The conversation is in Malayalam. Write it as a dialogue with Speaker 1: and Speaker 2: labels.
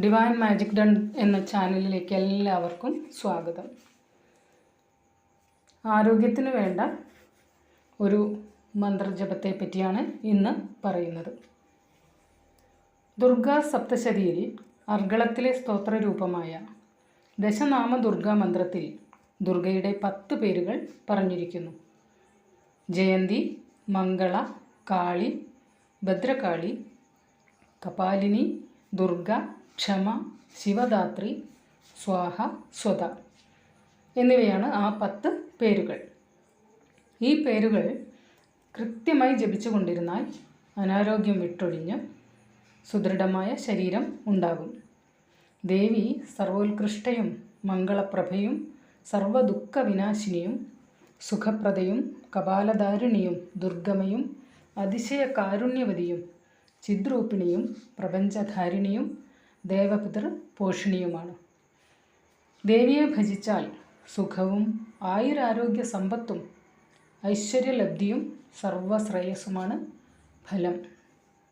Speaker 1: ഡിവൈൻ മാജിക് ഡൺ എന്ന ചാനലിലേക്ക് എല്ലാവർക്കും സ്വാഗതം. ആരോഗ്യത്തിന് വേണ്ട ഒരു മന്ത്രജപത്തെ പറ്റിയാണ് ഇന്ന് പറയുന്നത്. ദുർഗാ സപ്തശതിയിൽ അർഗളത്തിലെ സ്തോത്ര രൂപമായ ദശനാമ ദുർഗാ മന്ത്രത്തിൽ ദുർഗയുടെ പത്ത് പേരുകൾ പറഞ്ഞിരിക്കുന്നു. ജയന്തി മംഗള കാളി ഭദ്രകാളി കപാലിനി ദുർഗ ക്ഷമ ശിവദാത്രി സ്വാഹ സ്വത എന്നിവയാണ് ആ പത്ത് പേരുകൾ. ഈ പേരുകൾ കൃത്യമായി ജപിച്ചു കൊണ്ടിരുന്നാൽ അനാരോഗ്യം വിട്ടൊഴിഞ്ഞ് സുദൃഢമായ ശരീരം ഉണ്ടാകും. ദേവി സർവോത്കൃഷ്ടയും മംഗളപ്രഭയും സർവദുഃഖ വിനാശിനിയും സുഖപ്രദയും കപാലധാരിണിയും ദുർഗമയും അതിശയ കാരുണ്യവതിയും ചിദ്രൂപിണിയും പ്രപഞ്ചധാരിണിയും ദേവപിതൃ പോഷിണിയുമാണ്. ദേവിയെ ഭജിച്ചാൽ സുഖവും ആയുരാരോഗ്യ സമ്പത്തും ഐശ്വര്യലബ്ധിയും സർവശ്രേയസ്സുമാണ് ഫലം.